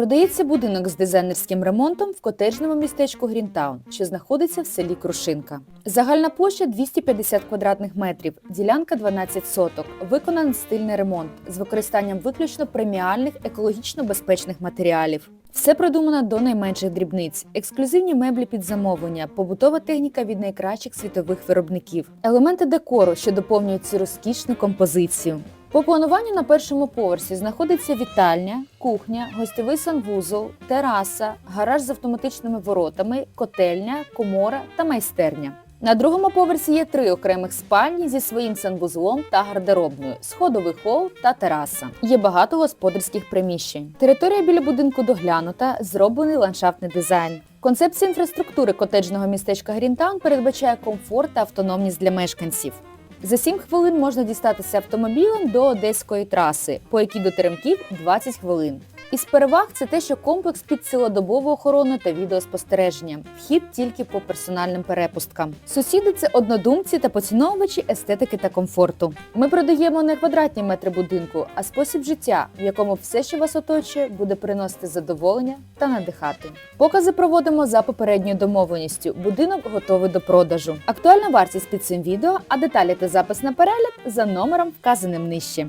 Продається будинок з дизайнерським ремонтом в котеджному містечку Грінтаун, що знаходиться в селі Крушинка. Загальна площа 250 квадратних метрів, ділянка 12 соток. Виконаний стильний ремонт з використанням виключно преміальних екологічно безпечних матеріалів. Все продумано до найменших дрібниць, ексклюзивні меблі під замовлення, побутова техніка від найкращих світових виробників, елементи декору, що доповнюють цю розкішну композицію. По плануванню на першому поверсі знаходиться вітальня, кухня, гостьовий санвузол, тераса, гараж з автоматичними воротами, котельня, комора та майстерня. На другому поверсі є три окремих спальні зі своїм санвузлом та гардеробною, сходовий хол та тераса. Є багато господарських приміщень. Територія біля будинку доглянута, зроблений ландшафтний дизайн. Концепція інфраструктури котеджного містечка Грінтаун передбачає комфорт та автономність для мешканців. За 7 хвилин можна дістатися автомобілем до одеської траси, по якій до теремків 20 хвилин. Із переваг це те, що комплекс під цілодобову охорону та відеоспостереження. Вхід тільки по персональним перепусткам. Сусіди це однодумці та поціновувачі естетики та комфорту. Ми продаємо не квадратні метри будинку, а спосіб життя, в якому все, що вас оточує, буде приносити задоволення та надихати. Покази проводимо за попередньою домовленістю. Будинок готовий до продажу. Актуальна вартість під цим відео, а деталі та запис на перегляд за номером вказаним нижче.